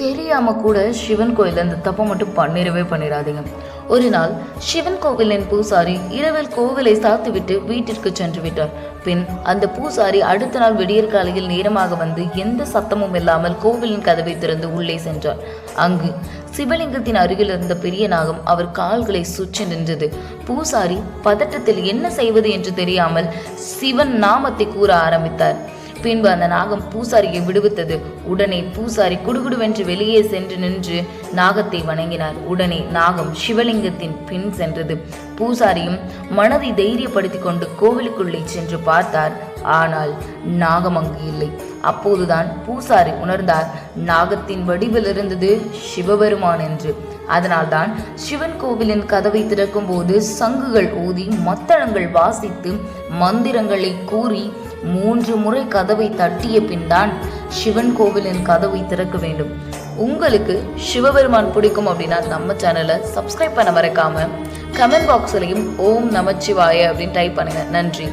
தெரியாம கூட சிவன் கோயில் அந்த தப்பை மட்டும் பண்ணிடவே பண்ணிடாதீங்க. ஒரு நாள் சிவன் கோவிலின் பூசாரி இரவில் கோவிலை சாத்துவிட்டு வீட்டிற்கு சென்று விட்டார். பின் அந்த பூசாரி அடுத்த நாள் விடியற் காலையில் நேரமாக வந்து எந்த சத்தமும் இல்லாமல் கோவிலின் கதவை திறந்து உள்ளே சென்றார். அங்கு சிவலிங்கத்தின் அருகில் இருந்த பெரிய நாகம் அவர் கால்களை சுற்றி நின்றது. பூசாரி பதட்டத்தில் என்ன செய்வது என்று தெரியாமல் சிவன் நாமத்தை கூற ஆரம்பித்தார். பின்பு அந்த நாகம் பூசாரியை விடுவித்தது. உடனே பூசாரி குடுகுடுவென்று வெளியே சென்று நின்று நாகத்தை வணங்கினார். உடனே நாகம் சிவலிங்கத்தின் பின் சென்றது. பூசாரியும் மனதை தைரியப்படுத்தி கொண்டு கோவிலுக்குள்ளே சென்று பார்த்தார். ஆனால் நாகம் அங்கு இல்லை. அப்போதுதான் பூசாரி உணர்ந்தார் நாகத்தின் வடிவில் இருந்தது சிவபெருமான் என்று. அதனால்தான் சிவன் கோவிலின் கதவை திறக்கும் போது சங்குகள் ஊதி மத்தளங்கள் வாசித்து மந்திரங்களை கூறி மூன்று முறை கதவை தட்டிய பின்தான் சிவன் கோவிலின் கதவை திறக்க வேண்டும். உங்களுக்கு சிவபெருமான் பிடிக்கும் அப்படின்னா நம்ம சேனலை சப்ஸ்கிரைப் பண்ண மறக்காம கமெண்ட் பாக்ஸ்லையும் ஓம் நமச்சிவாய அப்படின்னு டைப் பண்ணுங்க. நன்றி.